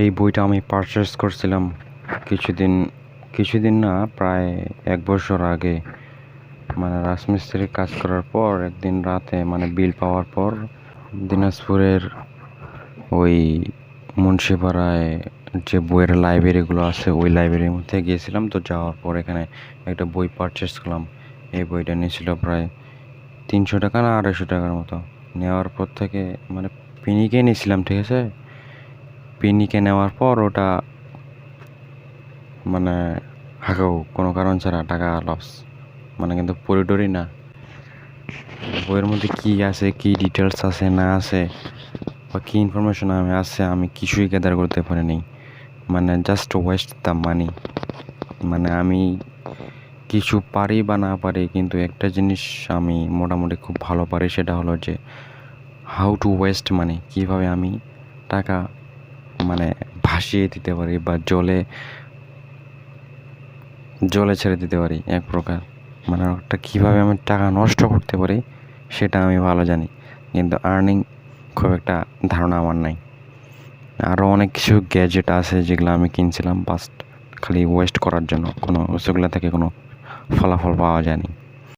এই বইটা আমি পারচেস করছিলাম কিছুদিন কিছুদিন না প্রায় এক বছর আগে। মানে রাজমিস্ত্রির কাজ করার পর, একদিন রাতে মানে বিল পাওয়ার পর দিনাজপুরের ওই মুন্সিপাড়ায় যে বইয়ের লাইব্রেরিগুলো আছে, ওই লাইব্রেরির মধ্যে গিয়েছিলাম। তো যাওয়ার পর এখানে একটা বই পারচেস করলাম। এই বইটা নিয়েছিল প্রায় তিনশো টাকা না আড়াইশো টাকার মতো। নেওয়ার পর থেকে মানে পিনিকে নিয়েছিলাম, ঠিক আছে? পিনিকে নেওয়ার পর ওটা মানে হাঁকাও, কোনো কারণ ছাড়া টাকা লস মানে কিন্তু পুরোটরি না। বইয়ের মধ্যে কী আছে, কী ডিটেলস আছে, না আছে, বা কী ইনফরমেশন আমি আছে, আমি কিছুই গ্যাদার করতে পারিনি মানে জাস্ট ওয়েস্ট দ্য মানি মানে আমি কিছু পারি বা না পারি, কিন্তু একটা জিনিস আমি মোটামুটি খুব ভালো পারি, সেটা হলো যে হাউ টু ওয়েস্ট মানি কীভাবে আমি টাকা মানে ভাসিয়ে দিতে পারি বা জলে জলে ছেড়ে দিতে পারি এক প্রকার। মানে একটা কীভাবে আমি টাকা নষ্ট করতে পারি সেটা আমি ভালো জানি, কিন্তু আর্নিং খুব একটা ধারণা আমার নাই। আরও অনেক কিছু গ্যাজেট আছে যেগুলো আমি কিনছিলাম বাস্ট খালি ওয়েস্ট করার জন্য। কোনো সেগুলো থেকে কোনো ফলাফল পাওয়া যায়নি।